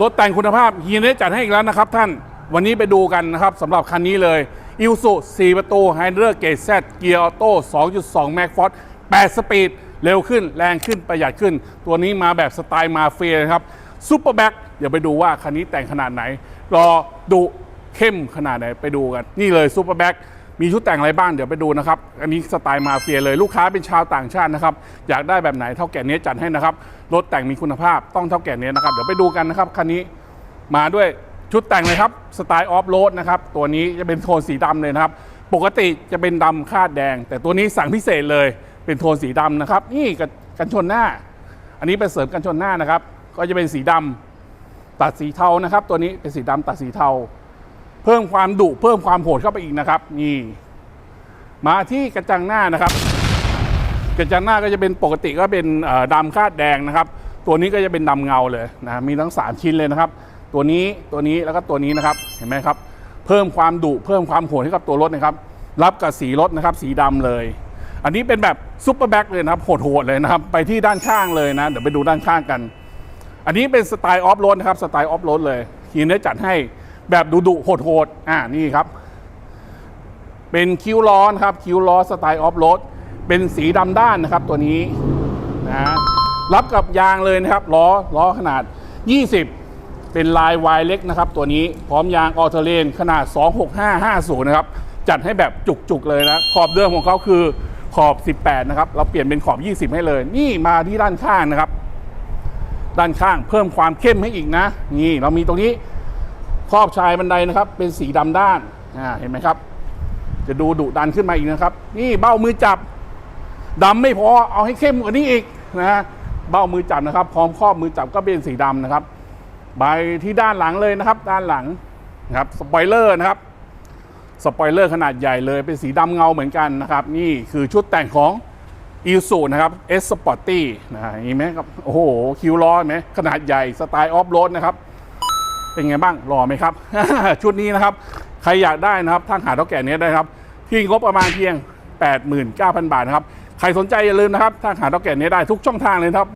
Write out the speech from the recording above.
รถแต่งคุณภาพเฮียเนจัดให้อีกแล้วนะครับท่านวันนี้ไปดูกันนะครับสำหรับคันนี้เลยอิวสุ4ประตูไฮเดอร์เกตแซเกียร์ออโต้2.2แม็กฟอร์8สปีดเร็วขึ้นแรงขึ้นประหยัดขึ้น ตัวนี้มาแบบสไตล์มาเฟียนะครับซูเปอร์แบ็คเดี๋ยวไปดูว่าคันนี้แต่งขนาดไหน รอดุเข้มขนาดไหนไปดูกัน นี่เลยซูเปอร์แบ็ค มีชุดแต่งอะไรบ้างเดี๋ยวไปดูนะครับ อันนี้สไตล์มาเฟียเลยลูกค้าเป็นชาวต่างชาตินะครับ อยากได้แบบไหนเท่าแก่นี้จัดให้นะครับ รถแต่งมีคุณภาพต้องเท่าแก่นี้นะครับ เดี๋ยวไปดูกันนะครับคันนี้มาด้วยชุดแต่งเลยครับสไตล์ออฟโรดนะครับตัวนี้จะเป็นโทนสีดำเลยนะครับ ปกติจะเป็นดำคาดแดง แต่ตัวนี้สั่งพิเศษเลยเป็นโทนสีดำนะครับ นี่กันกันชนหน้า อันนี้เป็นเสริมกันชนหน้านะครับ ก็จะเป็นสีดำตัดสีเทานะครับ ตัวนี้เป็นสีดำตัดสีเทา เพิ่มความดุเพิ่มความโหดเข้าไปอีกนะครับ นี่ มาที่กระจังหน้านะครับ กระจังหน้าก็จะเป็นปกติก็เป็นเอ่อดำคาดแดงนะครับ ตัวนี้ก็จะเป็นดำเงาเลยนะมีทั้ง 3 ชิ้นเลยนะครับ ตัวนี้ตัวนี้แล้วก็ตัวนี้นะครับเห็นไหมครับ เพิ่มความดุเพิ่มความโหดให้กับตัวรถนะครับ รับกับสีรถนะครับ สีดำเลย อันนี้เป็นแบบซุปเปอร์แบ็คเลยนะครับโหดๆเลยนะครับ ไปที่ด้านข้างเลยนะเดี๋ยวไปดูด้านข้างกัน อันนี้เป็นสไตล์ออฟโรดนะครับสไตล์ออฟโรดเลยทีนี้จัดให้ แบบดุๆโหดๆอ่านี่ครับ เป็นคิ้วล้อนะครับ คิ้วล้อสไตล์ออฟโรดเป็นสีดำด้านนะครับตัวนี้นะรับกับยางเลยนะครับล้อล้อขนาด 20 เป็นลายวายเล็กนะครับ ตัวนี้พร้อมยางออเทเลนขนาด 26550 นะครับ จัดให้แบบจุกๆเลยนะขอบเดิมของเขาคือขอบ 18 นะครับ เราเปลี่ยนเป็นขอบ 20 ให้เลย นี่มาที่ด้านข้างนะครับ ด้านข้างเพิ่มความเข้มให้อีกนะ นี่เรามีตรงนี้ ครอบชายบันไดนะครับ เป็นสีดำด้านอ่าเห็นไหมครับ จะดูดุดันขึ้นมาอีกนะครับ นี่เบ้ามือจับดำไม่พอเอาให้เข้มกว่านี้อีกนะฮะเบ้ามือจับนะครับ พร้อมครอบมือจับก็เป็นสีดำนะครับ ใบที่ด้านหลังเลยนะครับ ด้านหลังนะครับสปอยเลอร์นะครับสปอยเลอร์ขนาดใหญ่เลยเป็นสีดำเงาเหมือนกันนะครับ นี่คือชุดแต่งของอีซูนะครับเอสสปอร์ตี้นะเห็นไหมครับโอ้โหคิวล้อนไหมขนาดใหญ่สไตล์ออฟโรดนะครับ เป็นไงบ้างรอไหมครับ ชุดนี้นะครับ ใครอยากได้นะครับทางหาเท่าแก่นี้ได้ครับ ที่งบประมาณเพียง 89,000 บาทนะครับ ใครสนใจอย่าลืมนะครับทางหาเท่าแก่นี้ได้ทุกช่องทางเลยครับ